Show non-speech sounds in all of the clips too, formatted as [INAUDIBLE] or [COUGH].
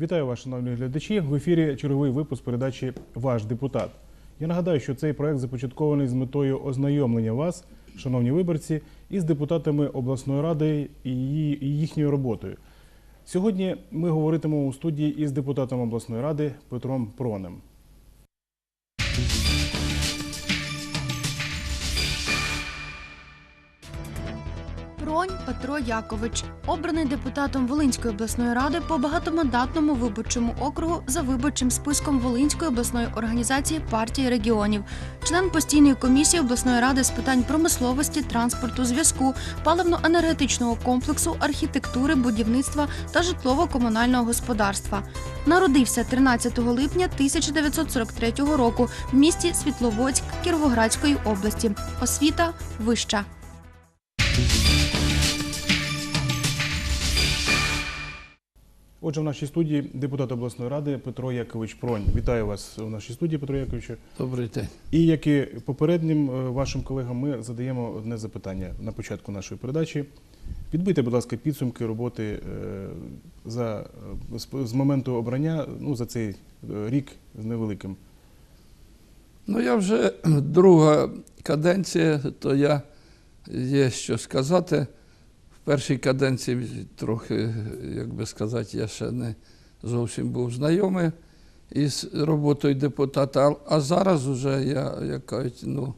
Вітаю вас, шановні глядачі. В ефірі черговий випуск передачі Ваш депутат. Я нагадаю, що цей проект започаткований з метою ознайомлення вас, шановні виборці, із депутатами обласної ради і їхньою роботою. Сьогодні ми говоритимемо у студії із депутатом обласної ради Петром Пронем. Петро Якович, обраний депутатом Волинської обласної ради по багатомандатному виборчому округу за виборчим списком Волинської обласної організації партії регіонів, член постійної комісії обласної ради з питань промисловості, транспорту, зв'язку, паливно-енергетичного комплексу, архітектури, будівництва та житлово-комунального господарства. Народився 13 липня 1943 року в місті Світловодськ Кіровоградської області. Освіта вища. Отже, в нашій студії депутат обласної ради Петро Якович Пронь. Вітаю вас у нашій студії, Петро Яковичу. Добрий день. І як і попереднім е, вашим колегам, ми задаємо одне запитання на початку нашої передачі. Підбийте, будь ласка, підсумки роботи е, за, е, з- моменту обрання ну, за цей рік з невеликим. Ну, я вже друга каденція, то я є що сказати. Першій каденції трохи, як би сказати, я ще не зовсім був знайомий із роботою депутата, а- а зараз вже я, як кажуть, ну,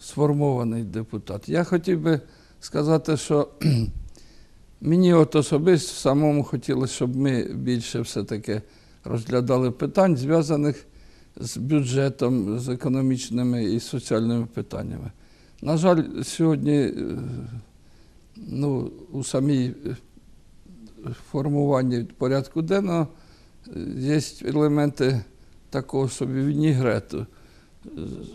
сформований депутат. Я хотів би сказати, що [CLEARS THROAT] мені от особисто самому хотілося, щоб ми більше все-таки розглядали питань, зв'язаних з бюджетом, з економічними і соціальними питаннями. На жаль, сьогодні е, ну, у самій е, формуванні порядку денного е, є елементи такого собі вінігрету. Е,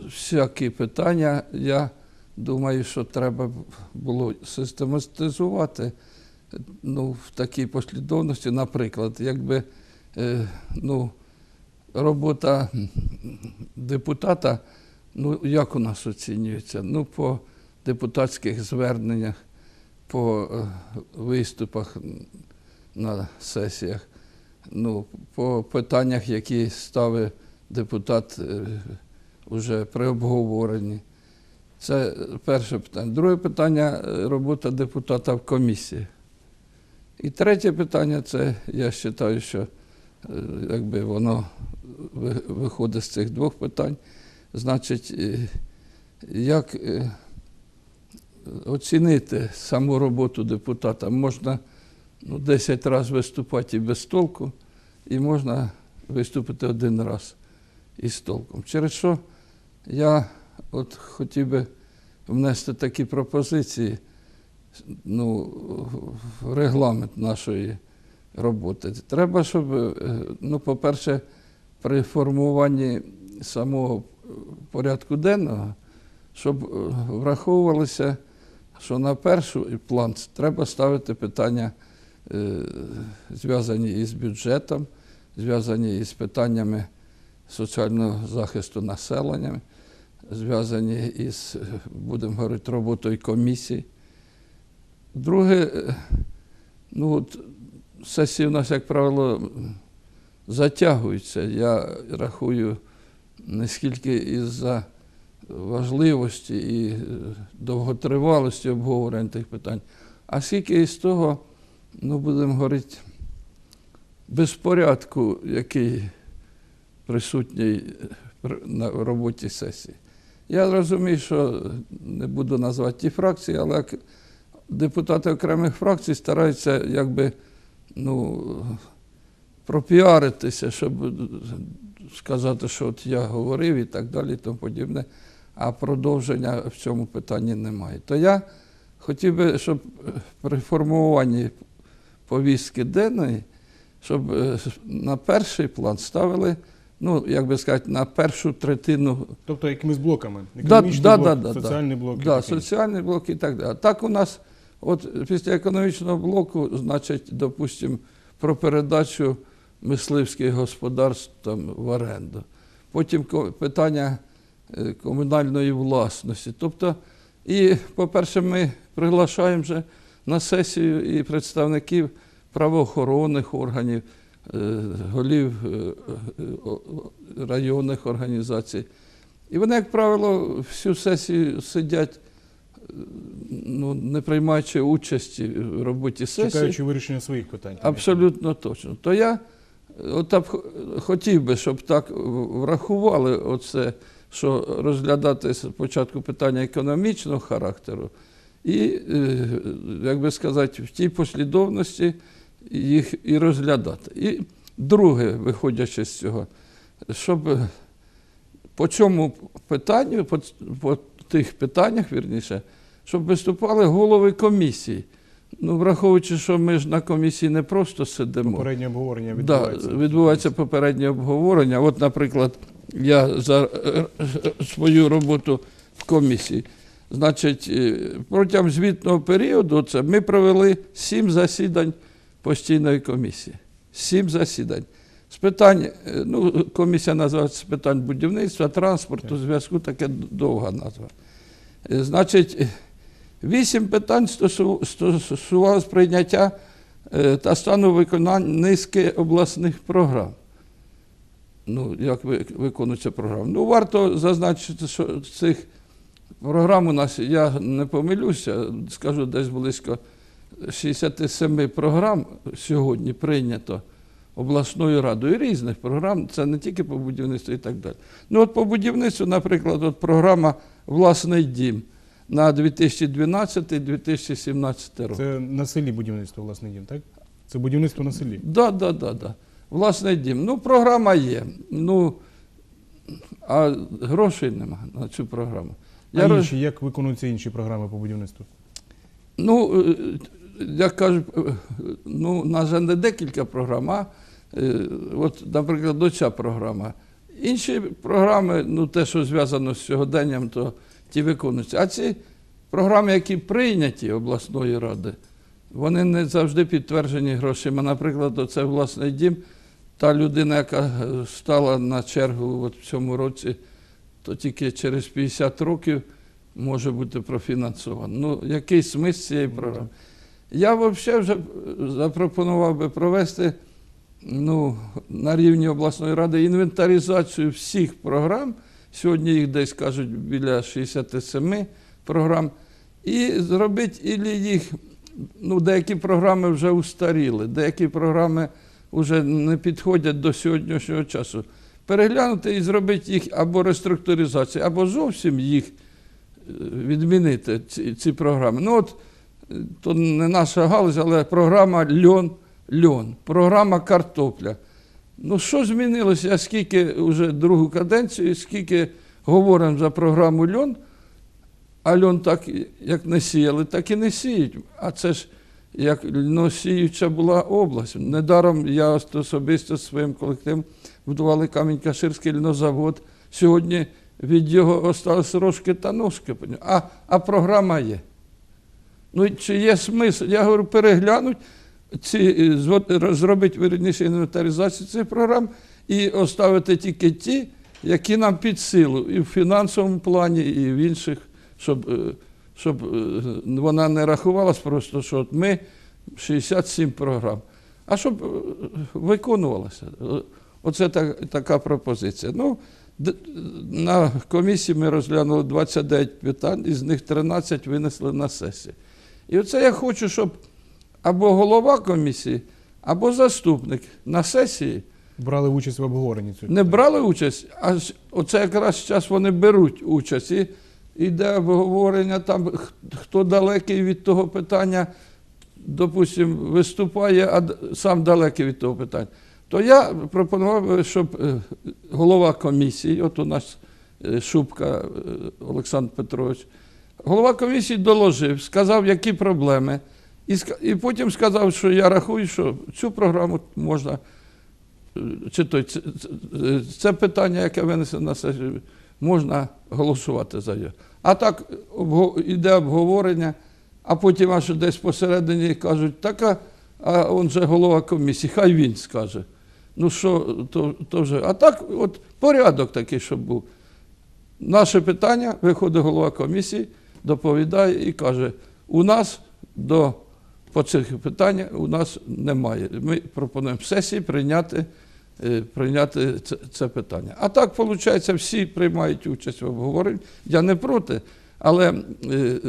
Всякі питання, я думаю, що треба було систематизувати ну, в такій послідовності. Наприклад, якби ну, робота депутата, ну як у нас оцінюється? Ну, по депутатських зверненнях, по е, виступах на сесіях, ну, по питаннях, які ставить депутат е, уже при обговоренні. Це перше питання. Друге питання е, робота депутата в комісії. І третє питання це я вважаю, що е, якби воно виходить з цих двох питань. Значить, е, як е, оцінити саму роботу депутата? Можна ну, 10 разів виступати і без толку, і можна виступити один раз із толком. Через що я от хотів би внести такі пропозиції ну, в регламент нашої роботи. Треба, щоб, е, ну, по-перше, при формуванні самого порядку денного, щоб е, враховувалося, що на перший план треба ставити питання, е, зв'язані із бюджетом, зв'язані із питаннями соціального захисту населення, зв'язані із, е, будемо говорити, роботою комісій. Друге, е, ну от сесії у нас, як правило, затягуються. Я рахую не скільки із-за важливості і е, довготривалості обговорень тих питань, а скільки із того, ну будемо говорити, безпорядку, який присутній на роботі сесії. Я розумію, що не буду назвати ті фракції, але депутати окремих фракцій стараються якби ну, пропіаритися, щоб сказати, що от я говорив і так далі, і тому подібне, а продовження в цьому питанні немає. То я хотів би, щоб при формуванні повістки денної, щоб е, на перший план ставили, ну, як би сказати, на першу третину Тобто якимись блоками. Економічний да, блок, да, да, соціальний блок. і Да, таке соціальний блок і так далі. Так у нас, от після економічного блоку, значить, допустимо, про передачу мисливських господарств там, в оренду. Потім питання е, комунальної власності. Тобто, і, по-перше, ми приглашаємо вже на сесію і представників правоохоронних органів, е, голів е, е, районних організацій. І вони, як правило, всю сесію сидять, е, ну, не приймаючи участі в роботі сесії. Чекаючи вирішення своїх питань. Абсолютно точно. То я е, от хотів би, щоб так врахували оце, що розглядати спочатку питання економічного характеру, і, е, як би сказати, в тій послідовності їх і розглядати. І друге, виходячи з цього, щоб по цьому питанню, по, по тих питаннях, вірніше, щоб виступали голови комісії. Ну, враховуючи, що ми ж на комісії не просто сидимо. Попереднє обговорення Да, відбувається. відбувається попереднє обговорення. От, наприклад, я за е, е, свою роботу в комісії. Значить, е, протягом звітного періоду це ми провели сім засідань постійної комісії. Сім засідань. З питань, ну, комісія називається з питань будівництва, транспорту, зв'язку, таке довга назва. Значить, вісім питань стосу- стосувалось прийняття та стану виконання низки обласних програм. Ну, як виконується програма? Ну, варто зазначити, що цих програм у нас, я не помилюся, скажу, десь близько 67 програм сьогодні прийнято обласною радою різних програм, це не тільки по будівництву і так далі. Ну, от по будівництву, наприклад, от програма Власний дім на 2012-2017 рок. Це на селі будівництво, власний дім, так? Це будівництво на селі. Да, да, да, да. Власний дім. Ну, програма є. Ну, а грошей нема на цю програму. А роз- інші, як виконуються інші програми по будівництву? Ну, е, як кажуть, е, ну, у нас не декілька програм, а е, от, наприклад, оця програма. Інші програми, ну, те, що зв'язано з сьогоденням, то ті виконуються. А ці програми, які прийняті обласної ради, вони не завжди підтверджені грошима. Наприклад, оце власний дім. Та людина, яка стала на чергу в цьому році, то тільки через 50 років може бути профінансовано. Ну, який смисл цієї програми? Я взагалі вже запропонував би провести ну, на рівні обласної ради інвентаризацію всіх програм. Сьогодні їх десь кажуть біля 67 програм. І зробити їх, ну, деякі програми вже устаріли, деякі програми вже не підходять до сьогоднішнього часу. Переглянути і зробити їх або реструктуризацію, або зовсім їх е, відмінити, ці, ці програми. Ну от, е, то не наша галузь, але програма льон, льон, програма картопля. Ну, що змінилося? Я скільки вже другу каденцію, скільки говоримо за програму льон, а льон так як не сіяли, так і не сіють. А це ж як льносіюча була область. Недаром я особисто зі своїм колективом будували Камінь-Каширський льнозавод. Сьогодні від його осталось рожки та ножки. А, а програма є. Ну, чи є смисл? Я говорю, переглянуть, ці, е, зробити вірніше інвентаризацію цих програм і оставити тільки ті, які нам під силу, і в фінансовому плані, і в інших, щоб, е, щоб е, вона не рахувалась просто, що от ми 67 програм, а щоб е, виконувалася. Е, Оце так, така пропозиція. Ну, на комісії ми розглянули 29 питань, із них 13 винесли на сесію. І оце я хочу, щоб або голова комісії, або заступник на сесії Брали участь в обговоренні цього. не брали участь, а оце якраз зараз вони беруть участь. І йде обговорення там, хто далекий від того питання, допустимо, виступає, а сам далекий від того питання. То я пропонував, щоб е, голова комісії, от у нас е, Шубка е, Олександр Петрович, голова комісії доложив, сказав, які проблеми. І, і потім сказав, що я рахую, що цю програму можна чи це, це, це питання, яке винесено на сесію, можна голосувати за його. А так іде обговорення, а потім аж десь посередині кажуть, так, а, он же голова комісії, хай він скаже. Ну що, то, то вже. А так, от порядок такий, щоб був. наше питання, виходить голова комісії, доповідає і каже: у нас до по цих питаннях у нас немає. Ми пропонуємо сесії прийняти, прийняти це, це питання. А так, виходить, всі приймають участь в обговоренні. Я не проти, але е,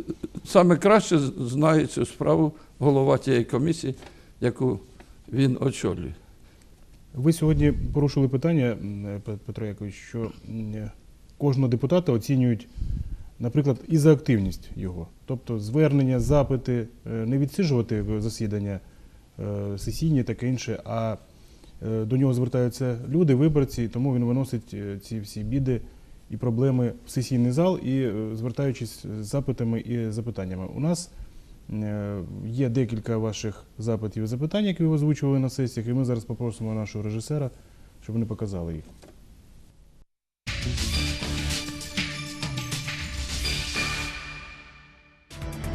саме краще знає цю справу голова тієї комісії, яку він очолює. Ви сьогодні порушили питання, Петро Якович, що кожного депутата оцінюють, наприклад, і за активність його. Тобто звернення, запити, е, не відсиджувати засідання е, сесійні, таке інше, а е, до нього звертаються люди, виборці, тому він виносить е, ці всі біди і проблеми в сесійний зал і е, звертаючись з запитами і запитаннями. У нас Е, Є декілька ваших запитів і запитань, які ви озвучували на сесіях, і ми зараз попросимо нашого режисера, щоб вони показали їх.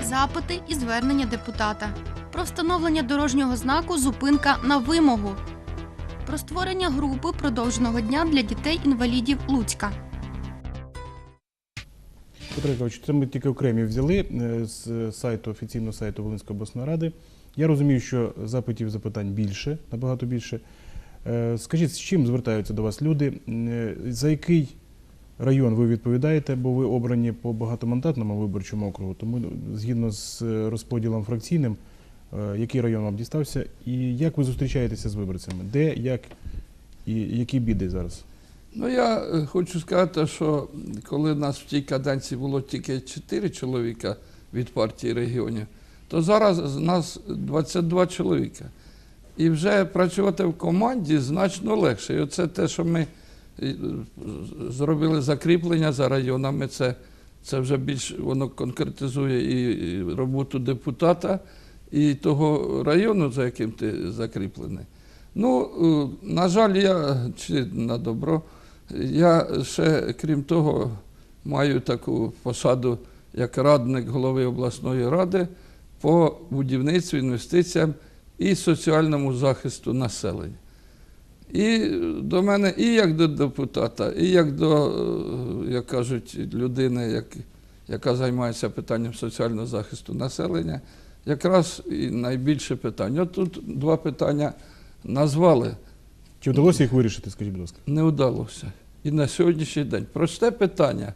Запити і звернення депутата. Про встановлення дорожнього знаку Зупинка на вимогу. Про створення групи продовженого дня для дітей-інвалідів Луцька. Це ми тільки окремі взяли е, з сайту, офіційного сайту Волинської обласної ради. Я розумію, що запитів запитань більше, набагато більше. Е, Скажіть, з чим звертаються до вас люди? Е, За який район ви відповідаєте, бо ви обрані по багатомандатному виборчому округу, тому згідно з розподілом фракційним, який район вам дістався, і як ви зустрічаєтеся з виборцями? Де, як і які біди зараз? Ну, я е, хочу сказати, що коли нас в тій каденції було тільки 4 чоловіка від партії регіонів, то зараз нас 22 чоловіка. І вже працювати в команді значно легше. І оце те, що ми е, зробили закріплення за районами, це, це вже більш воно конкретизує і роботу депутата, і того району, за яким ти закріплений. Ну, е, на жаль, я чи на добро, я ще, крім того, маю таку посаду як радник голови обласної ради по будівництву, інвестиціям і соціальному захисту населення. І до мене, і як до депутата, і як до, е, як кажуть, людини, як, яка займається питанням соціального захисту населення, якраз і найбільше питань. От тут два питання назвали, Чи вдалося їх вирішити, скажіть, будь ласка? не вдалося. І на сьогоднішній день. Просте питання,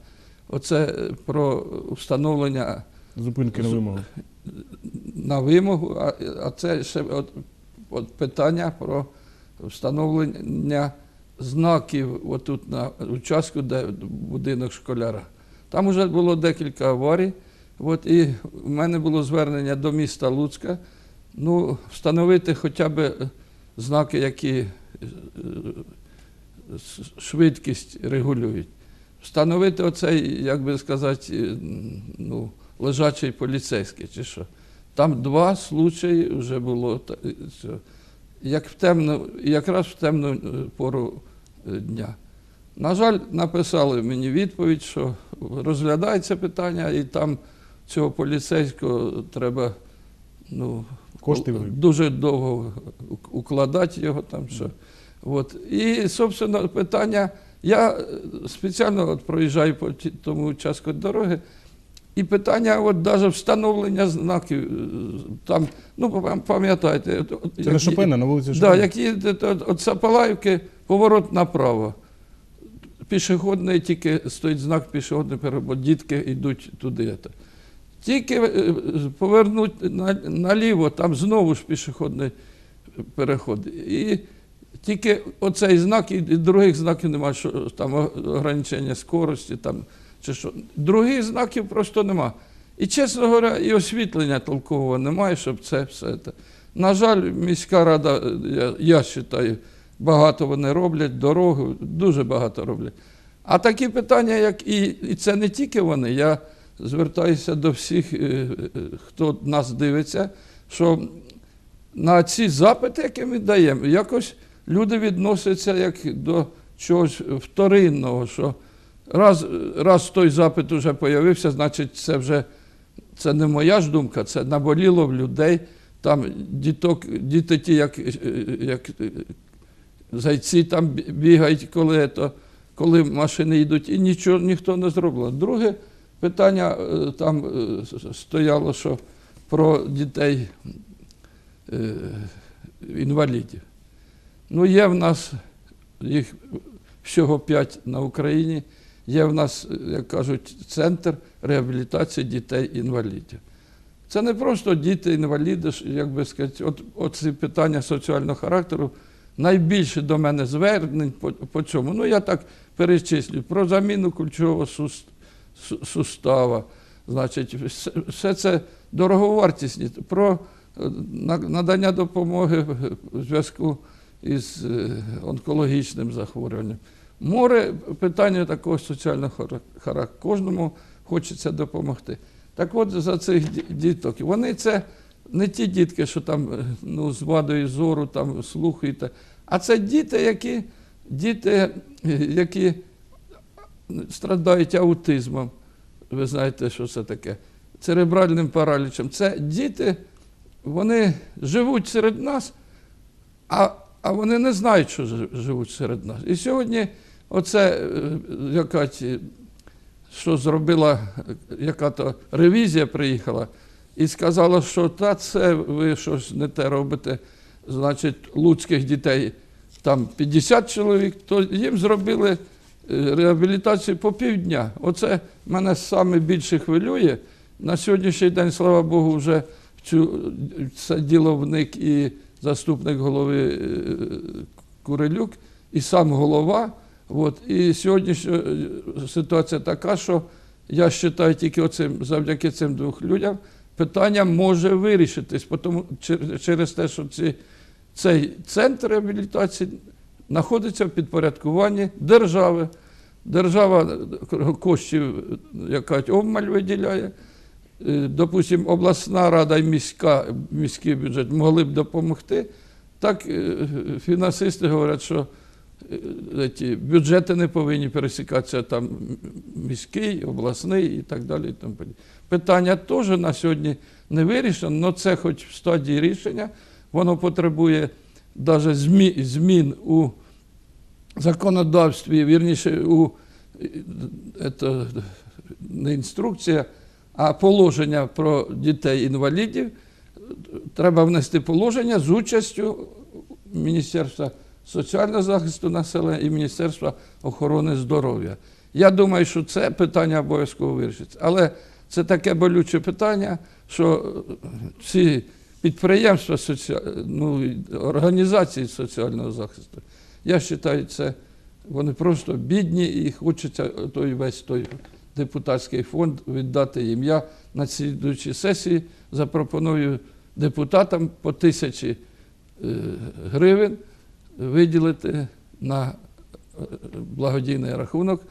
оце е, про встановлення Зупинки на вимогу. на вимогу, а, а це ще от, от питання про встановлення знаків отут на участку, де будинок школяра. Там вже було декілька аварій. От, і в мене було звернення до міста Луцька. Ну, встановити хоча б знаки, які е, швидкість регулюють. Встановити оцей, як би сказати, е, ну, лежачий поліцейський чи що. Там два случаї вже було. е, Як в темну, якраз в темну е, пору е, дня. На жаль, написали мені відповідь, що розглядається питання, і там цього поліцейського треба ну, Кошти дуже довго укладати його там. Що. От. І, собственно, питання. Я е, спеціально от проїжджаю по тому участку дороги, і питання, от навіть встановлення знаків, е, там, ну, пам'ятаєте, Це на Шопена, на вулиці Да, Шопена? як їдете от Сапалаївки, поворот направо. Пішохідний тільки стоїть знак пішохідний переход, дітки йдуть туди. Тільки е, повернуть наліво, там знову ж пішохідний переход. І тільки оцей знак, і других знаків немає, що там ограничення скорості, там, чи що. Других знаків просто нема. І, чесно говоря, і освітлення толкового немає, щоб це все. Це. На жаль, міська рада, е, я, я вважаю, багато вони роблять, дорогу, дуже багато роблять. А такі питання, як і, і це не тільки вони, я звертаюся до всіх, е, е, хто нас дивиться, що на ці запити, які ми даємо, якось люди відносяться як до чогось вторинного, що раз, раз той запит вже з'явився, значить, це вже це не моя ж думка, це наболіло в людей. Там діток, діти ті, як, е, як зайці там бігають, коли, то, коли машини йдуть, і нічого ніхто не зробив. Друге питання е, там е, стояло, що про дітей е, інвалідів. Ну, є в нас їх всього п'ять на Україні. Є в нас, як кажуть, центр реабілітації дітей-інвалідів. Це не просто діти-інваліди, як би сказати, от, от ці питання соціального характеру. Найбільше до мене звернень по, по цьому. Ну, я так перечислю. Про заміну кульчового сус- су- сустава. Значить, все, це дороговартісні. Про е, надання допомоги в зв'язку із е, онкологічним захворюванням. Море питання такого соціального хара- характеру. Кожному хочеться допомогти. Так от за цих діток. Вони це не ті дітки, що там е, ну, з вадою зору, там, так. А це діти, які, діти, які страдають аутизмом. Ви знаєте, що це таке? Церебральним паралічем. Це діти, вони живуть серед нас, а, а вони не знають, що живуть серед нас. І сьогодні оце е, яка що зробила е, яка-то ревізія приїхала і сказала, що та це ви щось не те робите, значить, луцьких дітей там 50 чоловік, то їм зробили е, реабілітацію по півдня. Оце мене саме більше хвилює. На сьогоднішній день, слава Богу, вже в цю, це діло і заступник голови е, Курилюк, і сам голова. От. І сьогоднішня е, ситуація така, що я вважаю, тільки оцим, завдяки цим двох людям питання може вирішитись, тому, чер- через те, що ці, цей центр реабілітації знаходиться в підпорядкуванні держави. Держава е, коштів, яка обмаль виділяє. Е, Допустим, обласна рада і міська, міський бюджет могли б допомогти. Так е, фінансисти говорять, що е, ті бюджети не повинні пересікатися там міський, обласний і так далі. І. Питання теж на сьогодні не вирішено, але це хоч в стадії рішення, воно потребує навіть змі, змін у законодавстві, вірніше, у е, ето, не інструкція, а положення про дітей-інвалідів. Треба внести положення з участю Міністерства соціального захисту населення і Міністерства охорони здоров'я. Я думаю, що це питання обов'язково вирішиться. Але це таке болюче питання, що ці підприємства, соці... ну, організації соціального захисту, я вважаю, це вони просто бідні і хочеться той весь той депутатський фонд віддати їм. Я на слідуючій сесії запропоную депутатам по тисячі е, гривень виділити на е, благодійний рахунок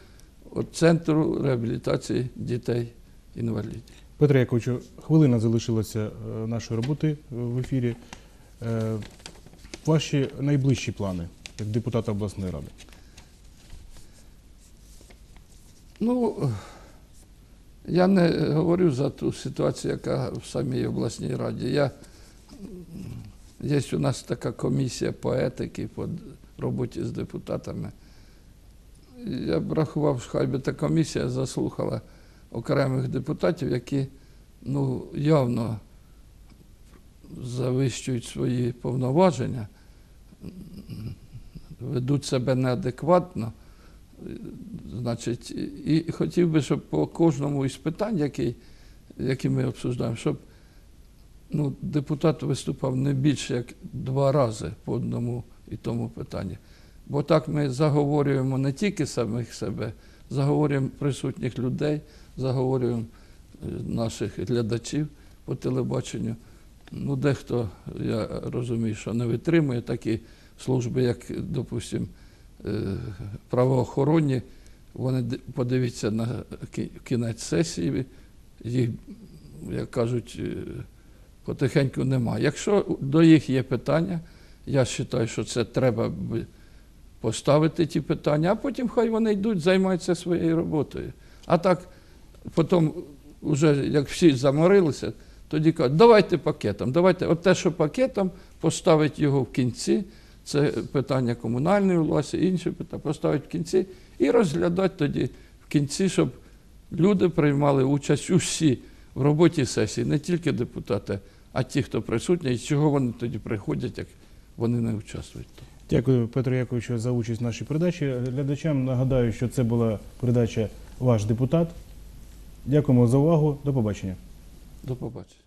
Центру реабілітації дітей-інвалідів. Петре Яковичу, хвилина залишилася е, нашої роботи в ефірі. Ваші найближчі плани як депутата обласної ради? Ну, я не говорю за ту ситуацію, яка в самій обласній раді. Я, є у нас така комісія по етики, по роботі з депутатами. Я б рахував, що хай би та комісія заслухала окремих депутатів, які ну, явно завищують свої повноваження, ведуть себе неадекватно. Значить, і хотів би, щоб по кожному із питань, які, які ми обсуждаємо, щоб ну, депутат виступав не більше як два рази по одному і тому питанні. Бо так ми заговорюємо не тільки самих себе, заговорюємо присутніх людей, заговорюємо е, наших глядачів по телебаченню. Ну, дехто, я розумію, що не витримує такі служби, як, допустимо, е, правоохоронні. Вони подивіться на кінець сесії, їх, як кажуть, е, потихеньку немає. Якщо до їх є питання, я вважаю, що це треба поставити ті питання, а потім хай вони йдуть, займаються своєю роботою. А так, потім, вже як всі заморилися, тоді кажуть, давайте пакетом, давайте, от те, що пакетом, поставити його в кінці, це питання комунальної власті, інші питання поставити в кінці і розглядати тоді в кінці, щоб люди приймали участь усі в роботі сесії, не тільки депутати, а ті, хто присутні, і чого вони тоді приходять, як вони не участвують. Дякую, Петру Яковичу, за участь в нашій передачі. Глядачам нагадаю, що це була передача Ваш депутат. Дякуємо за увагу. До побачення. До побачення.